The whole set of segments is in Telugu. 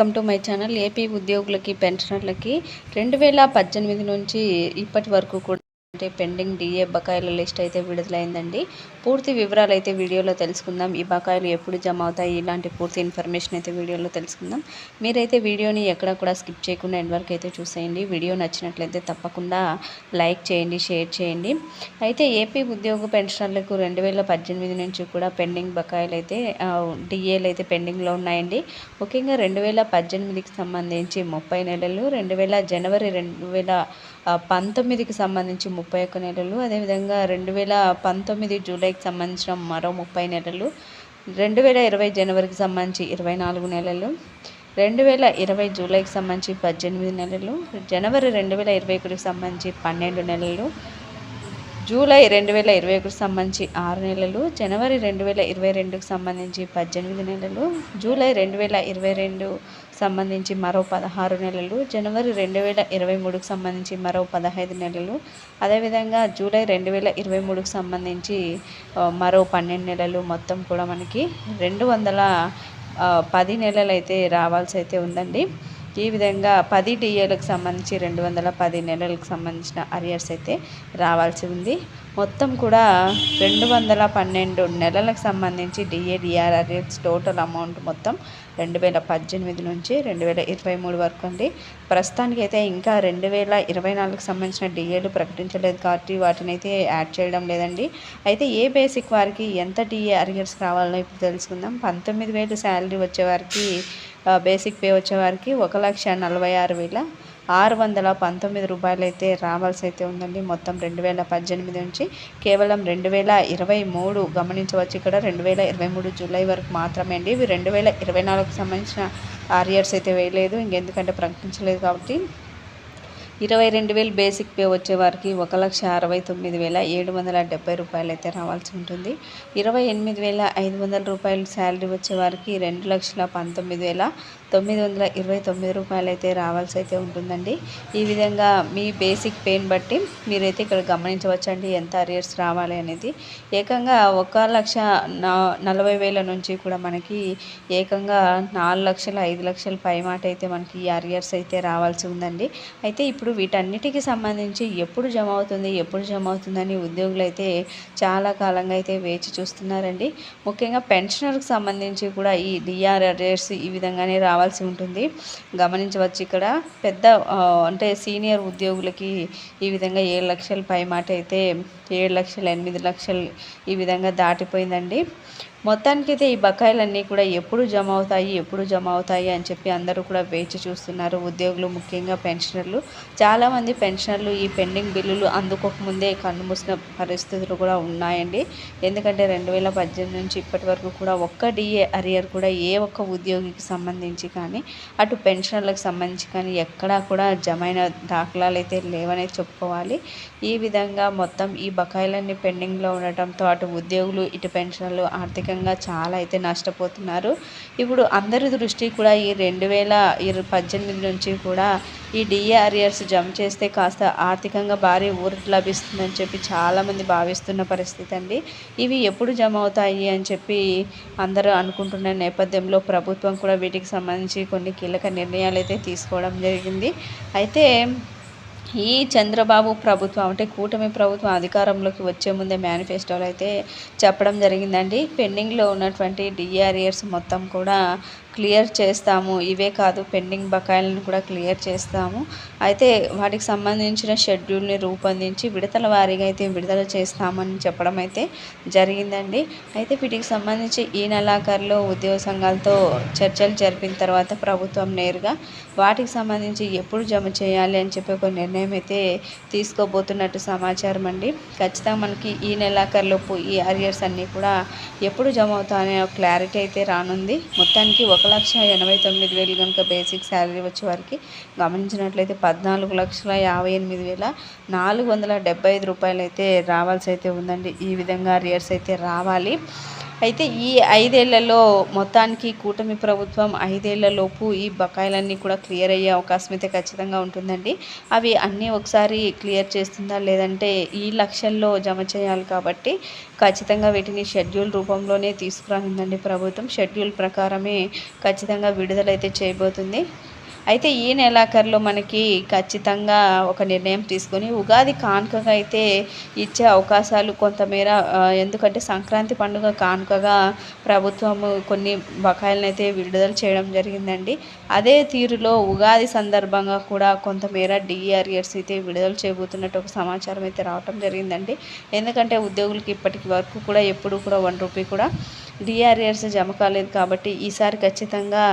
Welcome to my channel AP ఉద్యోగులకి పెన్షనర్లకి. రెండు వేల పద్దెనిమిది నుంచి ఇప్పటి వరకు కూడా అంటే పెండింగ్ డిఏ బకాయిల లిస్ట్ అయితే విడుదలైందండి. పూర్తి వివరాలు అయితే వీడియోలో తెలుసుకుందాం. ఈ బకాయిలు ఎప్పుడు జమ అవుతాయి? ఇలాంటి పూర్తి ఇన్ఫర్మేషన్ అయితే వీడియోలో తెలుసుకుందాం. మీరైతే వీడియోని ఎక్కడ కూడా స్కిప్ చేయకుండా ఎండ్ వరకు అయితే చూసేయండి. వీడియో నచ్చినట్లయితే తప్పకుండా లైక్ చేయండి షేర్ చేయండి. అయితే ఏపీ ఉద్యోగ పెన్షనర్లకు రెండు వేల పద్దెనిమిది నుంచి కూడా పెండింగ్ బకాయిలు అయితే డిఏలు అయితే పెండింగ్లో ఉన్నాయండి. ముఖ్యంగా రెండు వేల పద్దెనిమిదికి సంబంధించి ముప్పై నెలలు రెండు వేల జనవరి రెండు వేల పంతొమ్మిదికి సంబంధించి ముప్పై ఒక్క నెలలు అదేవిధంగా రెండు వేల పంతొమ్మిది జూలైకి సంబంధించిన మరో ముప్పై నెలలు రెండు వేల ఇరవై జనవరికి సంబంధించి ఇరవై నాలుగు నెలలు రెండు వేల ఇరవై జూలైకి సంబంధించి పద్దెనిమిది నెలలు జనవరి రెండు వేల ఇరవై ఒకటికి సంబంధించి పన్నెండు నెలలు జూలై రెండు వేల ఇరవై ఒకటికి సంబంధించి ఆరు నెలలు జనవరి రెండు వేల ఇరవై రెండుకి సంబంధించి పద్దెనిమిది నెలలు జూలై రెండు వేల ఇరవై రెండు సంబంధించి మరో పదహారు నెలలు జనవరి రెండు వేల ఇరవై మూడుకు సంబంధించి మరో పదహైదు నెలలు అదేవిధంగా జూలై రెండు వేల ఇరవై మూడుకు సంబంధించి మరో పన్నెండు నెలలు మొత్తం కూడా మనకి రెండు వందల పది నెలలు అయితే రావాల్సి అయితే ఉందండి. ఈ విధంగా పది డిఏలకు సంబంధించి రెండు వందల పది నెలలకు సంబంధించిన అరియర్స్ అయితే రావాల్సి ఉంది. మొత్తం కూడా రెండు వందల పన్నెండు నెలలకు సంబంధించి డిఏ టోటల్ అమౌంట్ మొత్తం రెండు వేల పద్దెనిమిది నుంచి రెండు వేల ఇరవై మూడు వరకు అండి. ప్రస్తుతానికి అయితే ఇంకా రెండు వేల ఇరవై నాలుగుకి సంబంధించిన డిఏలు ప్రకటించలేదు కాబట్టి వాటిని అయితే యాడ్ చేయడం లేదండి. అయితే ఏ బేసిక్ వారికి ఎంత డిఏ అరియర్స్ రావాలో ఇప్పుడు తెలుసుకుందాం. పంతొమ్మిది వేలు శాలరీ వచ్చేవారికి బేసిక్ పే వచ్చేవారికి ఒక లక్ష నలభై ఆరు వేల ఆరు వందల పంతొమ్మిది రూపాయలు అయితే రావాల్సి అయితే ఉందండి. మొత్తం రెండు వేల పద్దెనిమిది నుంచి కేవలం రెండు వేల ఇరవై మూడు గమనించవచ్చు ఇక్కడ. రెండు వేల ఇరవై మూడు జూలై వరకు మాత్రమే అండి. ఇవి రెండు వేల ఇరవై నాలుగుకి సంబంధించిన ఆరియర్స్ అయితే వేయలేదు. ఇంకెందుకంటే ప్రకటించలేదు కాబట్టి ఇరవై రెండు వేలు బేసిక్ పే వచ్చేవారికి ఒక లక్ష అరవై తొమ్మిది వేల ఏడు వందల డెబ్బై రూపాయలు అయితే రావాల్సి ఉంటుంది. ఇరవై ఎనిమిది వేల ఐదు వందల రూపాయలు శాలరీ వచ్చేవారికి రెండు లక్షల పంతొమ్మిది వేల తొమ్మిది వందల ఇరవై తొమ్మిది రూపాయలు అయితే రావాల్సి అయితే ఉంటుందండి. ఈ విధంగా మీ బేసిక్ పేని బట్టి మీరైతే ఇక్కడ గమనించవచ్చండి ఎంత అరియర్స్ రావాలి అనేది. ఏకంగా ఒక లక్ష నలభై వేల నుంచి కూడా మనకి ఏకంగా నాలుగు లక్షల ఐదు లక్షల పై మాట అయితే మనకి ఈ అరియర్స్ అయితే రావాల్సి ఉందండి. అయితే ఇప్పుడు వీటన్నిటికి సంబంధించి ఎప్పుడు జమ అవుతుంది ఎప్పుడు జమ అవుతుందని ఉద్యోగులు అయితే చాలా కాలంగా అయితే వేచి చూస్తున్నారండి. ముఖ్యంగా పెన్షనర్కి సంబంధించి కూడా ఈ డిఆర్ఆర్ఎస్ ఈ విధంగానే రావాల్సి ఉంటుంది. గమనించవచ్చు ఇక్కడ పెద్ద అంటే సీనియర్ ఉద్యోగులకి ఈ విధంగా ఏడు లక్షల పై మాట అయితే ఏడు లక్షలు ఎనిమిది లక్షలు ఈ విధంగా దాటిపోయిందండి. మొత్తానికైతే ఈ బకాయిలన్నీ కూడా ఎప్పుడు జమ అవుతాయి ఎప్పుడు జమ అవుతాయి అని చెప్పి అందరూ కూడా వేచి చూస్తున్నారు. ఉద్యోగులు ముఖ్యంగా పెన్షనర్లు. చాలామంది పెన్షనర్లు ఈ పెండింగ్ బిల్లులు అందుకోకముందే కన్నుమూసిన పరిస్థితులు కూడా ఉన్నాయండి. ఎందుకంటే రెండు వేల పద్దెనిమిది నుంచి ఇప్పటి వరకు కూడా ఒక్క డిఏ అరియర్ కూడా ఏ ఒక్క ఉద్యోగికి సంబంధించి కానీ అటు పెన్షనర్లకు సంబంధించి కానీ ఎక్కడా కూడా జమైన దాఖలాలు అయితే లేవనే చెప్పుకోవాలి. ఈ విధంగా మొత్తం ఈ బకాయిలన్నీ పెండింగ్లో ఉండటంతో అటు ఉద్యోగులు ఇటు పెన్షనర్లు ఆర్థికంగా చాలా అయితే నష్టపోతున్నారు. ఇప్పుడు అందరి దృష్టి కూడా ఈ రెండు వేల ఇరవై పద్దెనిమిది నుంచి కూడా ఈ డిఏ జమ చేస్తే కాస్త ఆర్థికంగా భారీ ఊరట లభిస్తుందని చెప్పి చాలామంది భావిస్తున్న పరిస్థితి అండి. ఇవి ఎప్పుడు జమ అవుతాయి అని చెప్పి అందరూ అనుకుంటున్న నేపథ్యంలో ప్రభుత్వం కూడా వీటికి సంబంధించి కొన్ని కీలక నిర్ణయాలు అయితే తీసుకోవడం జరిగింది. అయితే ఈ చంద్రబాబు ప్రభుత్వం అంటే కూటమి ప్రభుత్వం అధికారంలోకి వచ్చే ముందే మేనిఫెస్టోలో అయితే చెప్పడం జరిగిందండి. పెండింగ్లో ఉన్నటువంటి డిఆర్ఏర్స్ మొత్తం కూడా క్లియర్ చేస్తాము. ఇవే కాదు పెండింగ్ బకాయిలను కూడా క్లియర్ చేస్తాము. అయితే వాటికి సంబంధించిన షెడ్యూల్ని రూపొందించి విడతల వారీగా అయితే విడుదల చేస్తామని చెప్పడం అయితే జరిగిందండి. అయితే వీటికి సంబంధించి ఈ నెలాఖరులో ఉద్యోగ సంఘాలతో చర్చలు జరిపిన తర్వాత ప్రభుత్వం నేరుగా వాటికి సంబంధించి ఎప్పుడు జమ చేయాలి అని చెప్పి ఒక నిర్ణయం అయితే తీసుకోబోతున్నట్టు సమాచారం అండి. ఖచ్చితంగా మనకి ఈ నెలాఖరులోపు ఈ అరియర్స్ అన్నీ కూడా ఎప్పుడు జమ అవుతాయనే క్లారిటీ అయితే రానుంది. మొత్తానికి ఒక ఒక లక్ష ఎనభై తొమ్మిది వేలు కనుక బేసిక్ శాలరీ వచ్చే వారికి గమనించినట్లయితే పద్నాలుగు లక్షల యాభై ఎనిమిది వేల నాలుగు వందల డెబ్బై ఐదు రూపాయలు అయితే రావాల్సి అయితే ఉందండి. ఈ విధంగా అరియర్స్ అయితే రావాలి. అయితే ఈ ఐదేళ్ళలో మొత్తానికి కూటమి ప్రభుత్వం ఐదేళ్ళలోపు ఈ బకాయిలన్నీ కూడా క్లియర్ అయ్యే అవకాశం అయితే ఖచ్చితంగా ఉంటుందండి. అవి అన్నీ ఒకసారి క్లియర్ చేస్తుందా లేదంటే ఈ లక్షల్లో జమ చేయాలి కాబట్టి ఖచ్చితంగా వీటిని షెడ్యూల్ రూపంలోనే తీసుకురానుందండి ప్రభుత్వం. షెడ్యూల్ ప్రకారమే ఖచ్చితంగా విడుదలైతే చేయబోతుంది. అయితే ఈ నెలాఖరులో మనకి ఖచ్చితంగా ఒక నిర్ణయం తీసుకొని ఉగాది కానుకగా అయితే ఇచ్చే అవకాశాలు కొంతమేర ఎందుకంటే సంక్రాంతి పండుగ కానుకగా ప్రభుత్వము కొన్ని బకాయిలను అయితే విడుదల చేయడం జరిగిందండి. అదే తీరులో ఉగాది సందర్భంగా కూడా కొంతమేర డిఆర్ఎస్ అయితే విడుదల చేయబోతున్నట్టు ఒక సమాచారం అయితే రావటం జరిగిందండి. ఎందుకంటే ఉద్యోగులకి ఇప్పటికి వరకు కూడా ఎప్పుడు కూడా వన్ రూపీ కూడా డిఆర్ఏర్స్ జమ కాలేదు కాబట్టి ఈసారి ఖచ్చితంగా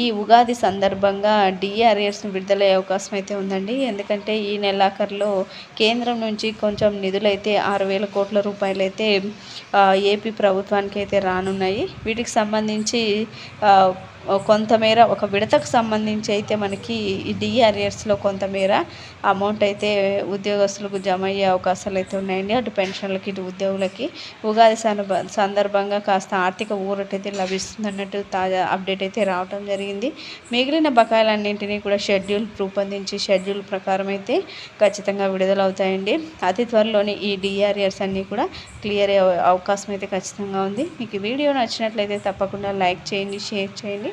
ఈ ఉగాది సందర్భంగా డిఆర్ఎస్ని విడుదలయ్యే అవకాశం అయితే ఉందండి. ఎందుకంటే ఈ నెలాఖరులో కేంద్రం నుంచి కొంచెం నిధులైతే ఆరు వేల కోట్ల రూపాయలైతే ఏపీ ప్రభుత్వానికి అయితే రానున్నాయి. వీటికి సంబంధించి కొంతమేర ఒక విడతకు సంబంధించి అయితే మనకి ఈ డిఆర్ఎస్లో కొంతమేర అమౌంట్ అయితే ఉద్యోగస్తులకు జమ అయ్యే అవకాశాలు అయితే ఉన్నాయండి. అటు పెన్షన్లకి ఇటు ఉద్యోగులకి. ఉగాది సందర్భ సందర్భంగా కాస్త ఆర్థిక ఊరట అయితే లభిస్తుందన్నట్టు తాజా అప్డేట్ అయితే రావడం జరిగింది. మిగిలిన బకాయిలన్నింటినీ కూడా షెడ్యూల్ రూపొందించి షెడ్యూల్ ప్రకారం అయితే ఖచ్చితంగా విడుదలవుతాయండి అతి త్వరలోనే ఈ డిఆర్ఎస్ అన్నీ కూడా క్లియర్ అయ్యే అవకాశం అయితే ఖచ్చితంగా ఉంది. మీకు వీడియో నచ్చినట్లయితే తప్పకుండా లైక్ చేయండి షేర్ చేయండి.